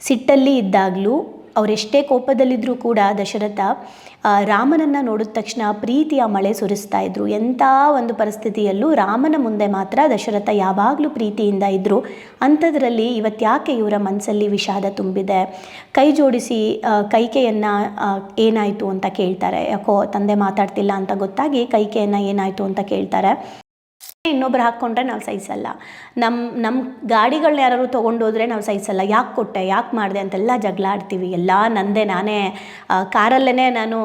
ಸಿಟ್ಟಲ್ಲಿ ಇದ್ದಾಗಲೂ ಅವರೆಷ್ಟೇ ಕೋಪದಲ್ಲಿದ್ದರೂ ಕೂಡ ದಶರಥ ರಾಮನನ್ನು ನೋಡಿದ ತಕ್ಷಣ ಪ್ರೀತಿಯ ಮಳೆ ಸುರಿಸ್ತಾ ಇದ್ರು. ಎಂಥ ಒಂದು ಪರಿಸ್ಥಿತಿಯಲ್ಲೂ ರಾಮನ ಮುಂದೆ ಮಾತ್ರ ದಶರಥ ಯಾವಾಗಲೂ ಪ್ರೀತಿಯಿಂದ ಇದ್ದರು ಅಂಥದ್ರಲ್ಲಿ ಇವತ್ತ್ಯಾಕೆ ಇವರ ಮನಸ್ಸಲ್ಲಿ ವಿಷಾದ ತುಂಬಿದೆ? ಕೈ ಜೋಡಿಸಿ ಕೈಕೆಯನ್ನು ಏನಾಯಿತು ಅಂತ ಕೇಳ್ತಾರೆ. ಯಾಕೋ ತಂದೆ ಮಾತಾಡ್ತಿಲ್ಲ ಅಂತ ಗೊತ್ತಾಗಿ ಕೈಕೆಯನ್ನು ಏನಾಯಿತು ಅಂತ ಕೇಳ್ತಾರೆ. ಇನ್ನೊಬ್ರು ಹಾಕ್ಕೊಂಡ್ರೆ ನಾವು ಸಹಿಸಲ್ಲ ನಮ್ಮ ನಮ್ಮ ಗಾಡಿಗಳನ್ನ ಯಾರು ತೊಗೊಂಡೋದ್ರೆ ನಾವು ಸಹಿಸಲ್ಲ ಯಾಕೆ ಕೊಟ್ಟೆ, ಯಾಕೆ ಮಾಡಿದೆ ಅಂತೆಲ್ಲ ಜಗಳ ಆಡ್ತೀವಿ. ಎಲ್ಲ ನಂದೇ, ನಾನೇ ಕಾರಲ್ಲೇ ನಾನು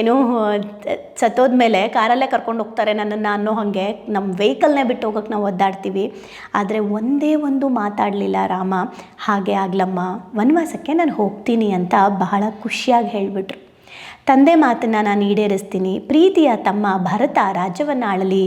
ಏನು, ಸತ್ತೋದ ಮೇಲೆ ಕಾರಲ್ಲೇ ಕರ್ಕೊಂಡು ಹೋಗ್ತಾರೆ ನನ್ನನ್ನು ಅನ್ನೋ ಹಾಗೆ. ನಮ್ಮ ವೆಹಿಕಲ್ನೇ ಬಿಟ್ಟು ಹೋಗೋಕೆ ನಾವು ಒದ್ದಾಡ್ತೀವಿ. ಆದರೆ ಒಂದೇ ಒಂದು ಮಾತಾಡಲಿಲ್ಲ ರಾಮ. ಹಾಗೆ ಆಗ್ಲಮ್ಮ, ವನವಾಸಕ್ಕೆ ನಾನು ಹೋಗ್ತೀನಿ ಅಂತ ಬಹಳ ಖುಷಿಯಾಗಿ ಹೇಳಿಬಿಟ್ರು. ತಂದೆ ಮಾತನ್ನ ನಾನು ಈಡೇರಿಸ್ತೀನಿ. ಪ್ರೀತಿಯ ತಮ್ಮ ಭರತ ರಾಜ್ಯವನ್ನು ಆಳಲಿ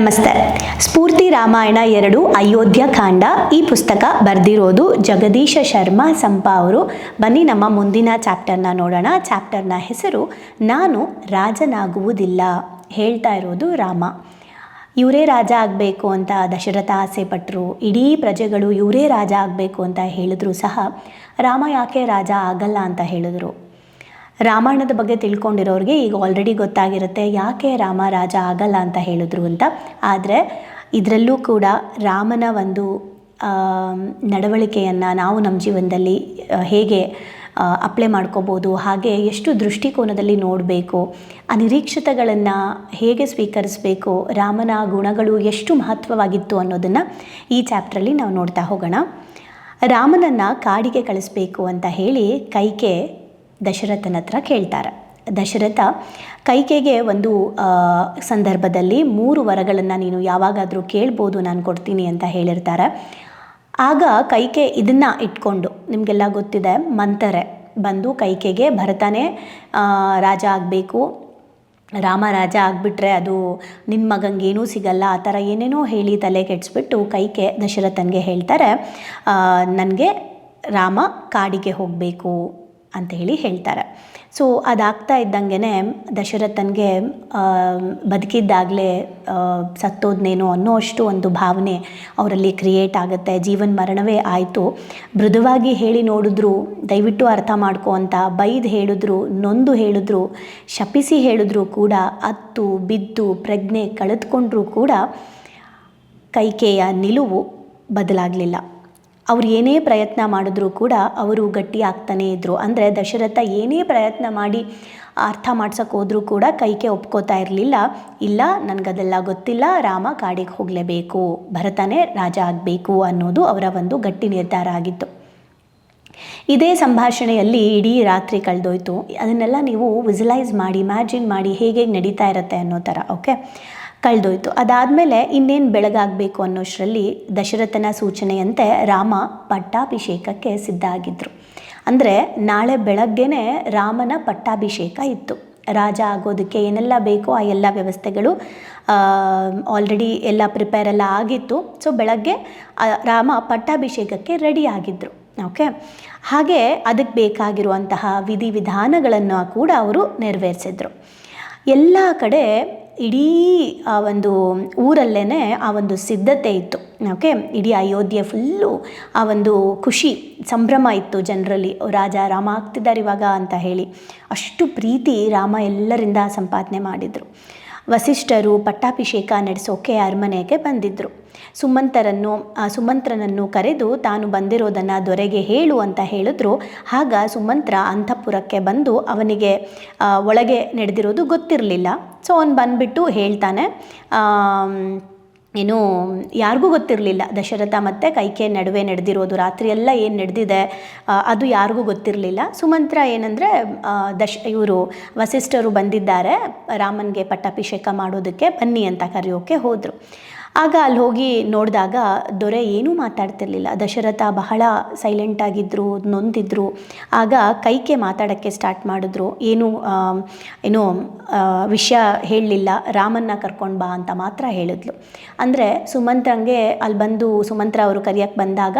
ನಮಸ್ತೆ. ಸ್ಫೂರ್ತಿ ರಾಮಾಯಣ ಎರಡು, ಅಯೋಧ್ಯ ಕಾಂಡ. ಈ ಪುಸ್ತಕ ಬರೆದಿರೋದು ಜಗದೀಶ ಶರ್ಮಾ ಸಂಪ ಅವರು. ಬನ್ನಿ ನಮ್ಮ ಮುಂದಿನ ಚಾಪ್ಟರ್ನ ನೋಡೋಣ. ಚಾಪ್ಟರ್ನ ಹೆಸರು, ನಾನು ರಾಜನಾಗುವುದಿಲ್ಲ. ಹೇಳ್ತಾ ಇರೋದು ರಾಮ. ಇವರೇ ರಾಜ ಆಗಬೇಕು ಅಂತ ದಶರಥ ಆಸೆ ಪಟ್ಟರು ಇಡೀ ಪ್ರಜೆಗಳು ಇವರೇ ರಾಜ ಆಗಬೇಕು ಅಂತ ಹೇಳಿದ್ರು ಸಹ ರಾಮ ಯಾಕೆ ರಾಜ ಆಗಲ್ಲ ಅಂತ ಹೇಳಿದ್ರು. ರಾಮಾಯಣದ ಬಗ್ಗೆ ತಿಳ್ಕೊಂಡಿರೋರಿಗೆ ಈಗ ಆಲ್ರೆಡಿ ಗೊತ್ತಾಗಿರುತ್ತೆ ಯಾಕೆ ರಾಮ ರಾಜ ಆಗಲ್ಲ ಅಂತ ಹೇಳಿದ್ರು ಅಂತ. ಆದರೆ ಇದರಲ್ಲೂ ಕೂಡ ರಾಮನ ಒಂದು ನಡವಳಿಕೆಯನ್ನು ನಾವು ನಮ್ಮ ಜೀವನದಲ್ಲಿ ಹೇಗೆ ಅಪ್ಲೈ ಮಾಡ್ಕೋಬೋದು, ಹಾಗೆ ಎಷ್ಟು ದೃಷ್ಟಿಕೋನದಲ್ಲಿ ನೋಡಬೇಕು ಅನಿರೀಕ್ಷಿತಗಳನ್ನು ಹೇಗೆ ಸ್ವೀಕರಿಸಬೇಕು, ರಾಮನ ಗುಣಗಳು ಎಷ್ಟು ಮಹತ್ವವಾಗಿತ್ತು ಅನ್ನೋದನ್ನು ಈ ಚಾಪ್ಟ್ರಲ್ಲಿ ನಾವು ನೋಡ್ತಾ ಹೋಗೋಣ. ರಾಮನನ್ನು ಕಾಡಿಗೆ ಕಳಿಸ್ಬೇಕು ಅಂತ ಹೇಳಿ ಕೈಕೆ ದಶರಥನ ಹತ್ರ ಕೇಳ್ತಾರೆ. ದಶರಥ, ಕೈಕೆಗೆ ಒಂದು ಸಂದರ್ಭದಲ್ಲಿ ಮೂರು ವರಗಳನ್ನು ನೀನು ಯಾವಾಗಾದರೂ ಕೇಳ್ಬೋದು, ನಾನು ಕೊಡ್ತೀನಿ ಅಂತ ಹೇಳಿರ್ತಾರೆ. ಆಗ ಕೈಕೆ ಇದನ್ನು ಇಟ್ಕೊಂಡು, ನಿಮಗೆಲ್ಲ ಗೊತ್ತಿದೆ, ಮಂತರೆ ಬಂದು ಕೈಕೆಗೆ ಭರತನೇ ರಾಜ ಆಗಬೇಕು. ರಾಮ ರಾಜ ಆಗಿಬಿಟ್ರೆ ಅದು ನಿನ್ನ ಮಗಂಗೇನೂ ಸಿಗಲ್ಲ, ಆ ಥರ ಏನೇನೋ ಹೇಳಿ ತಲೆ ಕೆಡಿಸ್ಬಿಟ್ಟು ಕೈಕೆ ದಶರಥನಿಗೆ ಹೇಳ್ತಾರೆ ನನಗೆ ರಾಮ ಕಾಡಿಗೆ ಹೋಗಬೇಕು. ಅಂತ ಹೇಳಿ ಹೇಳ್ತಾರೆ. ಸೊ ಅದಾಗ್ತಾ ಇದ್ದಂಗೆ ದಶರಥನಿಗೆ ಬದುಕಿದ್ದಾಗಲೇ ಸತ್ತೋದ್ನೇನೋ ಅನ್ನೋ ಅಷ್ಟು ಒಂದು ಭಾವನೆ ಅವರಲ್ಲಿ ಕ್ರಿಯೇಟ್ ಆಗುತ್ತೆ. ಜೀವನ ಮರಣವೇ ಆಯಿತು. ಮೃದುವಾಗಿ ಹೇಳಿ ನೋಡಿದ್ರು, ದಯವಿಟ್ಟು ಅರ್ಥ ಮಾಡ್ಕೊ ಅಂತ ಬೈದು ಹೇಳಿದ್ರು, ನೊಂದು ಹೇಳಿದ್ರು, ಶಪಿಸಿ ಹೇಳಿದ್ರು ಕೂಡ, ಅತ್ತು, ಬಿದ್ದು, ಪ್ರಜ್ಞೆ ಕಳೆದುಕೊಂಡ್ರೂ ಕೂಡ ಕೈಕೆಯ ನಿಲುವು ಬದಲಾಗಲಿಲ್ಲ. ಅವ್ರು ಏನೇ ಪ್ರಯತ್ನ ಮಾಡಿದ್ರೂ ಕೂಡ ಅವರು ಗಟ್ಟಿ ಆಗ್ತಾನೇ ಇದ್ದರು ಅಂದರೆ ದಶರಥ ಏನೇ ಪ್ರಯತ್ನ ಮಾಡಿ ಅರ್ಥ ಮಾಡ್ಸೋಕೆ ಹೋದರೂ ಕೂಡ ಕೈಕೆ ಒಪ್ಕೋತಾ ಇರಲಿಲ್ಲ. ಇಲ್ಲ, ನನಗದೆಲ್ಲ ಗೊತ್ತಿಲ್ಲ, ರಾಮ ಕಾಡಿಗೆ ಹೋಗಲೇಬೇಕು, ಭರತನೇ ರಾಜ ಆಗಬೇಕು ಅನ್ನೋದು ಅವರ ಒಂದು ಗಟ್ಟಿ ನಿರ್ಧಾರ ಆಗಿತ್ತು. ಇದೇ ಸಂಭಾಷಣೆಯಲ್ಲಿ ಇಡೀ ರಾತ್ರಿ ಕಳೆದೋಯ್ತು. ಅದನ್ನೆಲ್ಲ ನೀವು ವಿಜುಲೈಸ್ ಮಾಡಿ ಇಮ್ಯಾಜಿನ್ ಮಾಡಿ ಹೇಗೆ ನಡೀತಾ ಇರುತ್ತೆ ಅನ್ನೋ ಥರ ಓಕೆ ಕಳೆದೋಯ್ತು. ಅದಾದಮೇಲೆ ಇನ್ನೇನು ಬೆಳಗಾಗಬೇಕು ಅನ್ನೋಷ್ಟರಲ್ಲಿ ದಶರಥನ ಸೂಚನೆಯಂತೆ ರಾಮ ಪಟ್ಟಾಭಿಷೇಕಕ್ಕೆ ಸಿದ್ಧ ಆಗಿದ್ದರು ಅಂದರೆ ನಾಳೆ ಬೆಳಗ್ಗೆನೇ ರಾಮನ ಪಟ್ಟಾಭಿಷೇಕ ಇತ್ತು. ರಾಜ ಆಗೋದಕ್ಕೆ ಏನೆಲ್ಲ ಬೇಕೋ ಆ ಎಲ್ಲ ವ್ಯವಸ್ಥೆಗಳು ಆಲ್ರೆಡಿ ಎಲ್ಲ ಪ್ರಿಪೇರ್ ಎಲ್ಲ ಆಗಿತ್ತು. ಸೊ ಬೆಳಗ್ಗೆ ರಾಮ ಪಟ್ಟಾಭಿಷೇಕಕ್ಕೆ ರೆಡಿ ಆಗಿದ್ದರು ಓಕೆ ಹಾಗೆ ಅದಕ್ಕೆ ಬೇಕಾಗಿರುವಂತಹ ವಿಧಿವಿಧಾನಗಳನ್ನು ಕೂಡ ಅವರು ನೆರವೇರಿಸಿದ್ರು. ಎಲ್ಲ ಕಡೆ ಇಡೀ, ಆ ಒಂದು ಊರಲ್ಲೇ ಆ ಒಂದು ಸಿದ್ಧತೆ ಇತ್ತು. ಓಕೆ? ಇಡೀ ಅಯೋಧ್ಯೆ ಫುಲ್ಲು ಆ ಒಂದು ಖುಷಿ, ಸಂಭ್ರಮ ಇತ್ತು ಜನರಲ್ಲಿ. ರಾಜ ರಾಮ ಆಗ್ತಿದ್ದಾರೆ ಇವಾಗ ಅಂತ ಹೇಳಿ. ಅಷ್ಟು ಪ್ರೀತಿ ರಾಮ ಎಲ್ಲರಿಂದ ಸಂಪಾದನೆ ಮಾಡಿದರು. ವಸಿಷ್ಠರು ಪಟ್ಟಾಭಿಷೇಕ ನಡೆಸೋಕೆ ಅರಮನೆಗೆ ಬಂದಿದ್ದರು ಸುಮಂತರನ್ನು ಸುಮಂತ್ರನನ್ನು ಕರೆದು ತಾನು ಬಂದಿರೋದನ್ನು ದೊರೆಗೆ ಹೇಳು ಅಂತ ಹೇಳಿದ್ರು. ಆಗ ಸುಮಂತ್ರ ಅಂತಃಪುರಕ್ಕೆ ಬಂದು ಅವನಿಗೆ ಒಳಗೆ ನಡೆದಿರೋದು ಗೊತ್ತಿರಲಿಲ್ಲ. ಸೊ, ಅವನು ಬಂದುಬಿಟ್ಟು ಹೇಳ್ತಾನೆ ಏನು, ಯಾರಿಗೂ ಗೊತ್ತಿರಲಿಲ್ಲ. ದಶರಥ ಮತ್ತು ಕೈಕೆ ನಡುವೆ ನಡೆದಿರೋದು. ರಾತ್ರಿ ಎಲ್ಲ ಏನು ನಡೆದಿದೆ ಅದು ಯಾರಿಗೂ ಗೊತ್ತಿರಲಿಲ್ಲ. ಸುಮಂತ್ರ ಏನಂದರೆ ದಶ, ಇವರು ವಸಿಷ್ಠರು ಬಂದಿದ್ದಾರೆ, ರಾಮನಿಗೆ ಪಟ್ಟಾಭಿಷೇಕ ಮಾಡೋದಕ್ಕೆ ಬನ್ನಿ ಅಂತ ಕರೆಯೋಕ್ಕೆ ಹೋದರು. ಆಗ ಅಲ್ಲಿ ಹೋಗಿ ನೋಡಿದಾಗ ದೊರೆ ಏನೂ ಮಾತಾಡ್ತಿರ್ಲಿಲ್ಲ. ದಶರಥ ಬಹಳ ಸೈಲೆಂಟ್ ಆಗಿದ್ದರು ನೊಂದಿದ್ರು. ಆಗ ಕೈಕೆ ಮಾತಾಡೋಕ್ಕೆ ಸ್ಟಾರ್ಟ್ ಮಾಡಿದ್ರು. ಏನು ಏನು ವಿಷಯ ಹೇಳಲಿಲ್ಲ. ರಾಮನ್ನ ಕರ್ಕೊಂಡು ಬಾ ಅಂತ ಮಾತ್ರ ಹೇಳಿದ್ಲು. ಅಂದರೆ ಸುಮಂತ್ರಂಗೆ ಅಲ್ಲಿ ಬಂದು ಸುಮಂತ್ರ ಅವರು ಕರೆಯೋಕ್ಕೆ ಬಂದಾಗ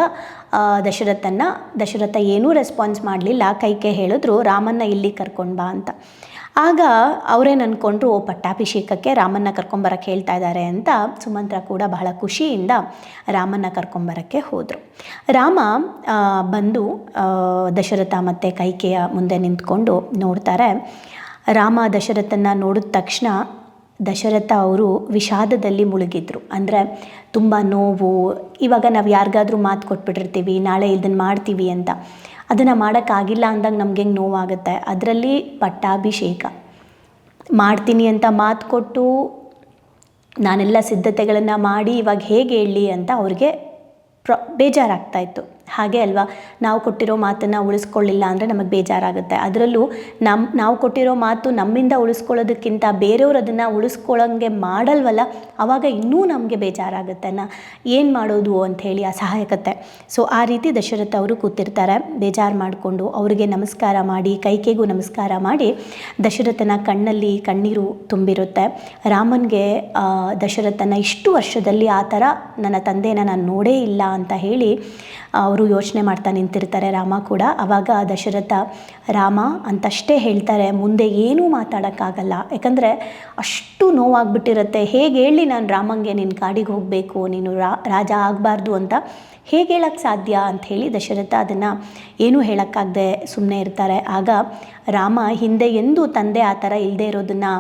ದಶರಥನ್ನ, ದಶರಥ ಏನೂ ರೆಸ್ಪಾನ್ಸ್ ಮಾಡಲಿಲ್ಲ. ಕೈಕೆ ಹೇಳಿದ್ರು, ರಾಮನ್ನ ಇಲ್ಲಿ ಕರ್ಕೊಂಡು ಬಾ ಅಂತ. ಆಗ ಅವರೇನು ಅಂದ್ಕೊಂಡ್ರು ಪಟ್ಟಾಭಿಷೇಕಕ್ಕೆ ರಾಮನ್ನ ಕರ್ಕೊಂಬರಕ್ಕೆ ಹೇಳ್ತಾ ಇದ್ದಾರೆ ಅಂತ ಸುಮಂತ್ರ ಕೂಡ ಬಹಳ ಖುಷಿಯಿಂದ ರಾಮನ್ನ ಕರ್ಕೊಂಬರಕ್ಕೆ ಹೋದರು. ರಾಮ ಬಂದು ದಶರಥ ಮತ್ತು ಕೈಕೆಯ ಮುಂದೆ ನಿಂತ್ಕೊಂಡು ನೋಡ್ತಾರೆ. ರಾಮ ದಶರಥನ ನೋಡಿದ ತಕ್ಷಣ ದಶರಥ ಅವರು ವಿಷಾದದಲ್ಲಿ ಮುಳುಗಿದ್ರು. ಅಂದರೆ ತುಂಬ ನೋವು, ಇವಾಗ ನಾವು ಯಾರಿಗಾದ್ರೂ ಮಾತು ಕೊಟ್ಬಿಟ್ಟಿರ್ತೀವಿ, ನಾಳೆ ಇದನ್ನು ಮಾಡ್ತೀವಿ ಅಂತ. ಅದನ್ನು ಮಾಡೋಕ್ಕಾಗಿಲ್ಲ ಅಂದಾಗ ನಮ್ಗೆ ಹೆಂಗೆ ನೋವಾಗುತ್ತೆ? ಅದರಲ್ಲಿ ಪಟ್ಟಾಭಿಷೇಕ. ಮಾಡ್ತೀನಿ ಅಂತ ಮಾತು ಕೊಟ್ಟು ನಾನೆಲ್ಲ ಸಿದ್ಧತೆಗಳನ್ನು ಮಾಡಿ ಇವಾಗ ಹೇಗೆ ಹೇಳಲಿ ಅಂತ ಅವ್ರಿಗೆ ಪ್ರ ಬೇಜಾರಾಗ್ತಾ ಇತ್ತು. ಹಾಗೆ ಅಲ್ವಾ? ನಾವು ಕೊಟ್ಟಿರೋ ಮಾತನ್ನು ಉಳಿಸ್ಕೊಳ್ಳಿಲ್ಲ ಅಂದರೆ ನಮಗೆ ಬೇಜಾರಾಗುತ್ತೆ. ಅದರಲ್ಲೂ ನಮ್ಮ ನಾವು ಕೊಟ್ಟಿರೋ ಮಾತು ನಮ್ಮಿಂದ ಉಳಿಸ್ಕೊಳ್ಳೋದಕ್ಕಿಂತ ಬೇರೆಯವ್ರು ಅದನ್ನು ಉಳಿಸ್ಕೊಳ್ಳೋಂಗೆ ಮಾಡಲ್ವಲ್ಲ ಆವಾಗ ಇನ್ನೂ ನಮಗೆ ಬೇಜಾರಾಗುತ್ತೆ ನಾ ಏನು ಮಾಡೋದು ಅಂತ ಹೇಳಿ ಅಸಹಾಯಕತೆ. ಸೊ ಆ ರೀತಿ ದಶರಥ ಅವರು ಕೂತಿರ್ತಾರೆ. ಬೇಜಾರು ಮಾಡಿಕೊಂಡು ಅವರಿಗೆ ನಮಸ್ಕಾರ ಮಾಡಿ, ಕೈಕೆಗೂ ನಮಸ್ಕಾರ ಮಾಡಿ ದಶರಥನ ಕಣ್ಣಲ್ಲಿ ಕಣ್ಣೀರು ತುಂಬಿರುತ್ತೆ. ರಾಮನಿಗೆ ದಶರಥನ ಇಷ್ಟು ವರ್ಷದಲ್ಲಿ ಆ ಥರ ನನ್ನ ತಂದೆನ ನಾನು ನೋಡೇ ಇಲ್ಲ ಅಂತ ಹೇಳಿ ಅವರು ಯೋಚನೆ ಮಾಡ್ತಾ ನಿಂತಿರ್ತಾರೆ ರಾಮ ಕೂಡ. ಆವಾಗ ದಶರಥ, ರಾಮ, ಅಂತಷ್ಟೇ ಹೇಳ್ತಾರೆ, ಮುಂದೆ ಏನೂ ಮಾತಾಡೋಕ್ಕಾಗಲ್ಲ. ಯಾಕಂದರೆ ಅಷ್ಟು ನೋವಾಗ್ಬಿಟ್ಟಿರುತ್ತೆ. ಹೇಗೆ ಹೇಳಿ ನಾನು ರಾಮಂಗೆ ನಿನ್ನ ಕಾಡಿಗೆ ಹೋಗಬೇಕು, ನೀನು ರಾಜ ಆಗಬಾರ್ದು ಅಂತ ಹೇಗೆ ಹೇಳಕ್ಕೆ ಸಾಧ್ಯ? ಅಂತ ಹೇಳಿ ದಶರಥ ಅದನ್ನು ಏನೂ ಹೇಳೋಕ್ಕಾಗದೆ ಸುಮ್ಮನೆ ಇರ್ತಾರೆ. ಆಗ ರಾಮ ಹಿಂದೆ ಎಂದೂ ತಂದೆ ಆ ಥರ ಇಲ್ಲದೆ ಇರೋದನ್ನು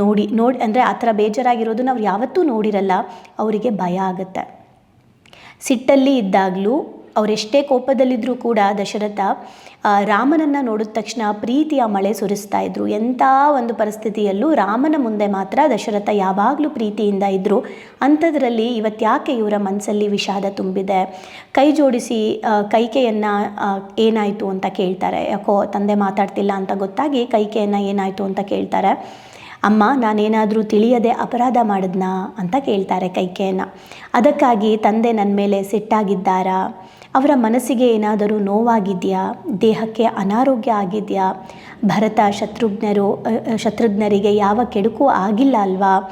ನೋಡಿ ನೋಡಿ, ಅಂದರೆ ಆ ಥರ ಬೇಜಾರಾಗಿರೋದನ್ನ ಅವ್ರು ಯಾವತ್ತೂ ನೋಡಿರಲ್ಲ. ಅವರಿಗೆ ಭಯ ಆಗುತ್ತೆ. ಸಿಟ್ಟಲ್ಲಿ ಇದ್ದಾಗಲೂ ಅವರೆಷ್ಟೇ ಕೋಪದಲ್ಲಿದ್ದರೂ ಕೂಡ ದಶರಥ ರಾಮನನ್ನು ನೋಡಿದ ತಕ್ಷಣ ಪ್ರೀತಿಯ ಮಳೆ ಸುರಿಸ್ತಾ ಇದ್ರು. ಎಂಥ ಒಂದು ಪರಿಸ್ಥಿತಿಯಲ್ಲೂ ರಾಮನ ಮುಂದೆ ಮಾತ್ರ ದಶರಥ ಯಾವಾಗಲೂ ಪ್ರೀತಿಯಿಂದ ಇದ್ದರು ಅಂಥದ್ರಲ್ಲಿ ಇವತ್ತ್ಯಾಕೆ ಇವರ ಮನಸ್ಸಲ್ಲಿ ವಿಷಾದ ತುಂಬಿದೆ? ಕೈ ಜೋಡಿಸಿ ಕೈಕೆಯನ್ನು ಏನಾಯಿತು ಅಂತ ಕೇಳ್ತಾರೆ. ಯಾಕೋ ತಂದೆ ಮಾತಾಡ್ತಿಲ್ಲ ಅಂತ ಗೊತ್ತಾಗಿ ಕೈಕೆಯನ್ನು ಏನಾಯಿತು ಅಂತ ಕೇಳ್ತಾರೆ. ಅಮ್ಮ, ನಾನೇನಾದರೂ ತಿಳಿಯದೆ ಅಪರಾಧ ಮಾಡಿದ್ನಾ? ಅಂತ ಕೇಳ್ತಾರೆ ಕೈಕೆಯನ್ನು. ಅದಕ್ಕಾಗಿ ತಂದೆ ನನ್ನ ಮೇಲೆ ಸಿಟ್ಟಾಗಿದ್ದಾರಾ? ಅವರ ಮನಸ್ಸಿಗೆ ಏನಾದರೂ ನೋವಾಗಿದೆಯಾ? ದೇಹಕ್ಕೆ ಅನಾರೋಗ್ಯ ಆಗಿದೆಯಾ? ಭರತ ಶತ್ರುಘ್ನರು ಶತ್ರುಘ್ನರಿಗೆ ಯಾವ ಕೆಡುಕು ಆಗಿಲ್ಲ ಅಲ್ವಾ?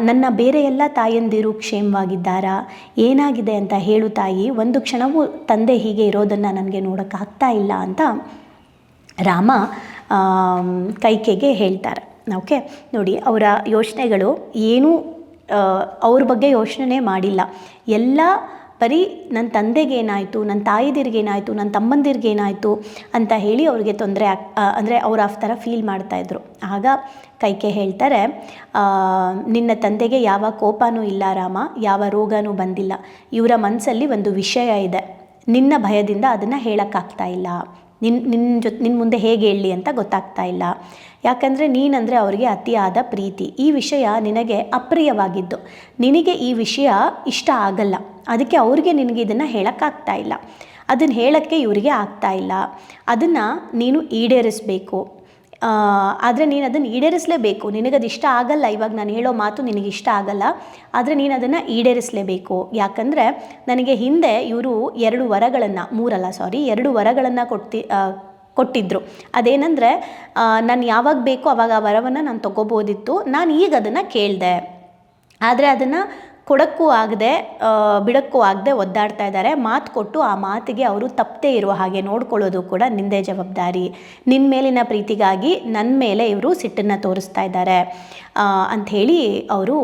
ನನ್ನ ಬೇರೆ ಎಲ್ಲ ತಾಯಂದಿರು ಕ್ಷೇಮವಾಗಿದ್ದಾರಾ? ಏನಾಗಿದೆ ಅಂತ ಹೇಳು ತಾಯಿ. ಒಂದು ಕ್ಷಣವೂ ತಂದೆ ಹೀಗೆ ಇರೋದನ್ನು ನನಗೆ ನೋಡೋಕ್ಕಾಗ್ತಾ ಇಲ್ಲ ಅಂತ ರಾಮ ಕೈಕೆಗೆ ಹೇಳ್ತಾರೆ. ಓಕೆ, ನೋಡಿ ಅವರ ಯೋಚನೆಗಳು ಏನೂ ಅವ್ರ ಬಗ್ಗೆ ಯೋಚನೆ ಮಾಡಿಲ್ಲ. ಎಲ್ಲ ಬರೀ ನನ್ನ ತಂದೆಗೇನಾಯಿತು ನನ್ನ ತಾಯಿದಿರ್ಗೇನಾಯಿತು ನನ್ನ ತಮ್ಮಂದಿರ್ಗೇನಾಯಿತು ಅಂತ ಹೇಳಿ ಅವ್ರಿಗೆ ತೊಂದರೆ ಆಗ್ ಅಂದರೆ ಅವ್ರು ಆ ಥರ ಫೀಲ್ ಮಾಡ್ತಾಯಿದ್ರು ಆಗ ಕೈಕೆ ಹೇಳ್ತಾರೆ ನಿನ್ನ ತಂದೆಗೆ ಯಾವ ಕೋಪನೂ ಇಲ್ಲ ರಾಮ, ಯಾವ ರೋಗನೂ ಬಂದಿಲ್ಲ. ಇವರ ಮನಸ್ಸಲ್ಲಿ ಒಂದು ವಿಷಯ ಇದೆ. ನಿನ್ನ ಭಯದಿಂದ ಅದನ್ನು ಹೇಳೋಕ್ಕಾಗ್ತಾ ಇಲ್ಲ. ನಿನ್ನ ನಿನ್ನ ಜೊತೆ ನಿನ್ನ ಮುಂದೆ ಹೇಗೆ ಹೇಳಲಿ ಅಂತ ಗೊತ್ತಾಗ್ತಾ ಇಲ್ಲ. ಯಾಕಂದರೆ ನೀನಂದರೆ ಅವರಿಗೆ ಅತಿಯಾದ ಪ್ರೀತಿ. ಈ ವಿಷಯ ನಿನಗೆ ಅಪ್ರಿಯವಾಗಿದ್ದು. ನಿನಗೆ ಈ ವಿಷಯ ಇಷ್ಟ ಆಗಲ್ಲ. ಅದಕ್ಕೆ ಅವ್ರಿಗೆ ನಿನಗೆ ಇದನ್ನು ಹೇಳೋಕ್ಕಾಗ್ತಾ ಇಲ್ಲ. ಅದನ್ನು ಹೇಳೋಕ್ಕೆ ಇವರಿಗೆ ಆಗ್ತಾ ಇಲ್ಲ. ಅದನ್ನು ನೀನು ಈಡೇರಿಸಬೇಕು. ಆದರೆ ನೀನು ಅದನ್ನು ಈಡೇರಿಸಲೇಬೇಕು. ನಿನಗದು ಇಷ್ಟ ಆಗಲ್ಲ, ಇವಾಗ ನಾನು ಹೇಳೋ ಮಾತು ನಿನಗೆ ಇಷ್ಟ ಆಗಲ್ಲ. ಆದರೆ ನೀನು ಅದನ್ನು ಈಡೇರಿಸಲೇಬೇಕು. ಯಾಕಂದರೆ ನನಗೆ ಹಿಂದೆ ಇವರು ಎರಡು ವರಗಳನ್ನು, ಮೂರಲ್ಲ ಸಾರಿ ಎರಡು ವರಗಳನ್ನು ಕೊಡ್ತಿ ಕೊಟ್ಟಿದ್ದರು ಅದೇನೆಂದರೆ ನಾನು ಯಾವಾಗ ಬೇಕೋ ಅವಾಗ ಆ ವರವನ್ನು ನಾನು ತೊಗೋಬೋದಿತ್ತು. ನಾನು ಈಗ ಅದನ್ನು ಕೇಳಿದೆ. ಆದರೆ ಅದನ್ನು ಕೊಡೋಕ್ಕೂ ಆಗದೆ ಬಿಡಕ್ಕೂ ಆಗದೆ ಒದ್ದಾಡ್ತಾ ಇದ್ದಾರೆ. ಮಾತು ಕೊಟ್ಟು ಆ ಮಾತಿಗೆ ಅವರು ತಪ್ಪದೇ ಇರುವ ಹಾಗೆ ನೋಡ್ಕೊಳ್ಳೋದು ಕೂಡ ನಿಂದೇ ಜವಾಬ್ದಾರಿ. ನಿನ್ನ ಮೇಲಿನ ಪ್ರೀತಿಗಾಗಿ ನನ್ನ ಮೇಲೆ ಇವರು ಸಿಟ್ಟನ್ನು ತೋರಿಸ್ತಾ ಇದ್ದಾರೆ. ಅಂಥೇಳಿ ಅವರು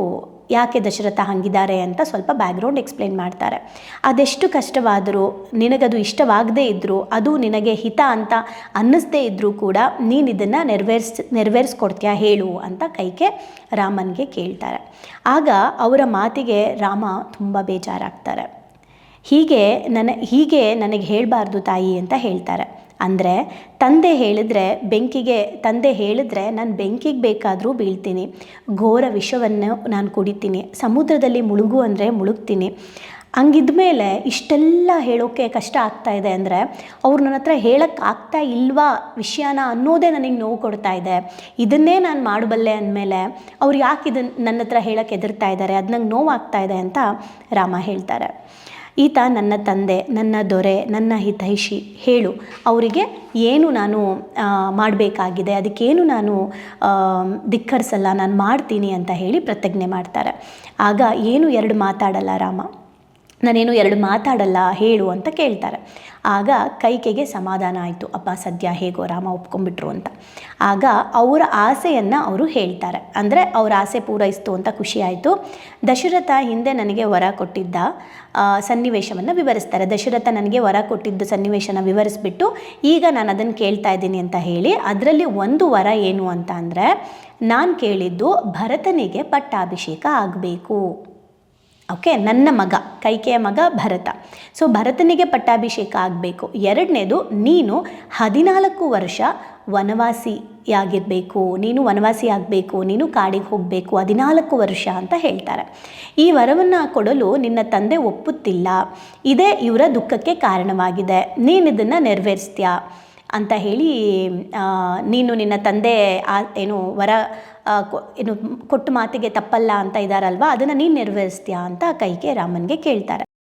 ಯಾಕೆ ದಶರಥ ಹಂಗಿದ್ದಾರೆ ಅಂತ ಸ್ವಲ್ಪ ಬ್ಯಾಕ್ಗ್ರೌಂಡ್ ಎಕ್ಸ್ಪ್ಲೇನ್ ಮಾಡ್ತಾರೆ. ಅದೆಷ್ಟು ಕಷ್ಟವಾದರೂ, ನಿನಗದು ಇಷ್ಟವಾಗದೇ ಇದ್ದರೂ ಅದು ನಿನಗೆ ಹಿತ ಅಂತ ಅನ್ನಿಸ್ದೇ ಇದ್ದರೂ ಕೂಡ ನೀನು ಇದನ್ನು ನೆರವೇರ್ಸ್, ನೆರವೇರಿಸ್ಕೊಡ್ತೀಯಾ ಹೇಳು ಅಂತ ಕೈಕೆ ರಾಮನಿಗೆ ಕೇಳ್ತಾರೆ. ಆಗ ಅವರ ಮಾತಿಗೆ ರಾಮ ತುಂಬ ಬೇಜಾರಾಗ್ತಾರೆ. ಹೀಗೆ ನನ್ನ ಹೀಗೆ ನನಗೆ ಹೇಳಬಾರ್ದು ತಾಯಿ ಅಂತ ಹೇಳ್ತಾರೆ. ಅಂದರೆ ತಂದೆ ಹೇಳಿದ್ರೆ ಬೆಂಕಿಗೆ, ತಂದೆ ಹೇಳಿದ್ರೆ ನಾನು ಬೆಂಕಿಗೆ ಬೇಕಾದರೂ ಬೀಳ್ತೀನಿ. ಘೋರ ವಿಷವನ್ನು ನಾನು ಕುಡಿತೀನಿ. ಸಮುದ್ರದಲ್ಲಿ ಮುಳುಗು ಅಂದರೆ ಮುಳುಗ್ತೀನಿ. ಹಂಗಿದ್ಮೇಲೆ ಇಷ್ಟೆಲ್ಲ ಹೇಳೋಕ್ಕೆ ಕಷ್ಟ ಆಗ್ತಾ ಇದೆ ಅಂದರೆ ಅವ್ರು ನನ್ನ ಹತ್ರ ಹೇಳೋಕ್ಕಾಗ್ತಾ ಇಲ್ವಾ ವಿಷಯನ ಅನ್ನೋದೇ ನನಗೆ ನೋವು ಕೊಡ್ತಾ ಇದೆ. ಇದನ್ನೇ ನಾನು ಮಾಡಬಲ್ಲೆ ಅಂದಮೇಲೆ ಅವ್ರು ಯಾಕೆ ಇದನ್ನು ನನ್ನ ಹತ್ರ ಹೇಳೋಕ್ಕೆ ಎದುರ್ತಾ ಇದ್ದಾರೆ ಅದು ನಂಗೆ ನೋವಾಗ್ತಾ ಇದೆ ಅಂತ ರಾಮ ಹೇಳ್ತಾರೆ. ಈತ ನನ್ನ ತಂದೆ, ನನ್ನ ದೊರೆ, ನನ್ನ ಹಿತೈಷಿ, ಹೇಳು. ಅವರಿಗೆ ಏನು ನಾನು ಮಾಡಬೇಕಾಗಿದೆ, ಅದಕ್ಕೇನು ನಾನು ಧಿಕ್ಕರಿಸಲ್ಲ, ನಾನು ಮಾಡ್ತೀನಿ ಅಂತ ಹೇಳಿ ಪ್ರತಿಜ್ಞೆ ಮಾಡ್ತಾರೆ. ಆಗ ಏನು ಎರಡು ಮಾತಾಡಲ್ಲ ರಾಮ? ನಾನೇನು ಎರಡು ಮಾತಾಡಲ್ಲ, ಹೇಳು ಅಂತ ಕೇಳ್ತಾರೆ. ಆಗ ಕೈಕೆಗೆ ಸಮಾಧಾನ ಆಯಿತು. ಅಪ್ಪ ಸದ್ಯ ಹೇಗೋ ರಾಮ ಒಪ್ಕೊಂಡ್ಬಿಟ್ರು ಅಂತ. ಆಗ ಅವರ ಆಸೆಯನ್ನು ಅವರು ಹೇಳ್ತಾರೆ. ಅಂದರೆ ಅವರ ಆಸೆ ಪೂರೈಸ್ತು ಅಂತ ಖುಷಿ ಆಯಿತು. ದಶರಥ ಹಿಂದೆ ನನಗೆ ವರ ಕೊಟ್ಟಿದ್ದ ಸನ್ನಿವೇಶವನ್ನು ವಿವರಿಸ್ತಾರೆ. ದಶರಥ ನನಗೆ ವರ ಕೊಟ್ಟಿದ್ದ ಸನ್ನಿವೇಶನ ವಿವರಿಸ್ಬಿಟ್ಟು, ಈಗ ನಾನು ಅದನ್ನು ಕೇಳ್ತಾ ಇದ್ದೀನಿ ಅಂತ ಹೇಳಿ, ಅದರಲ್ಲಿ ಒಂದು ವರ ಏನು ಅಂತ ಅಂದರೆ, ನಾನು ಕೇಳಿದ್ದು ಭರತನಿಗೆ ಪಟ್ಟಾಭಿಷೇಕ ಆಗಬೇಕು. ಓಕೆ, ನನ್ನ ಮಗ, ಕೈಕೆಯ ಮಗ ಭರತ. ಸೊ, ಭರತನಿಗೆ ಪಟ್ಟಾಭಿಷೇಕ ಆಗಬೇಕು. ಎರಡನೇದು, ನೀನು ಹದಿನಾಲ್ಕು ವರ್ಷ ವನವಾಸಿಯಾಗಿರಬೇಕು. ನೀನು ವನವಾಸಿ ಆಗಬೇಕು, ನೀನು ಕಾಡಿಗೆ ಹೋಗಬೇಕು, ಹದಿನಾಲ್ಕು ವರ್ಷ ಅಂತ ಹೇಳ್ತಾರೆ. ಈ ವರವನ್ನು ಕೊಡಲು ನಿನ್ನ ತಂದೆ ಒಪ್ಪುತ್ತಿಲ್ಲ. ಇದೇ ಇವರ ದುಃಖಕ್ಕೆ ಕಾರಣವಾಗಿದೆ. ನೀನು ಇದನ್ನು ನೆರವೇರಿಸ್ತೀಯಾ? ಅಂತ ಹೇಳಿ ನೀನು ನಿನ್ನ ತಂದೆ ಏನು, ವರ ಏನು ಕೊಟ್ಟ ಮಾತಿಗೆ ತಪ್ಪಲ್ಲ ಅಂತ ಇದ್ದಾರಲ್ವ ಅದನ್ನು ನೀನು ನೆರವೇರಿಸ್ತೀಯಾ ಅಂತ ಕೈಗೆ ರಾಮನಿಗೆ ಕೇಳ್ತಾರೆ.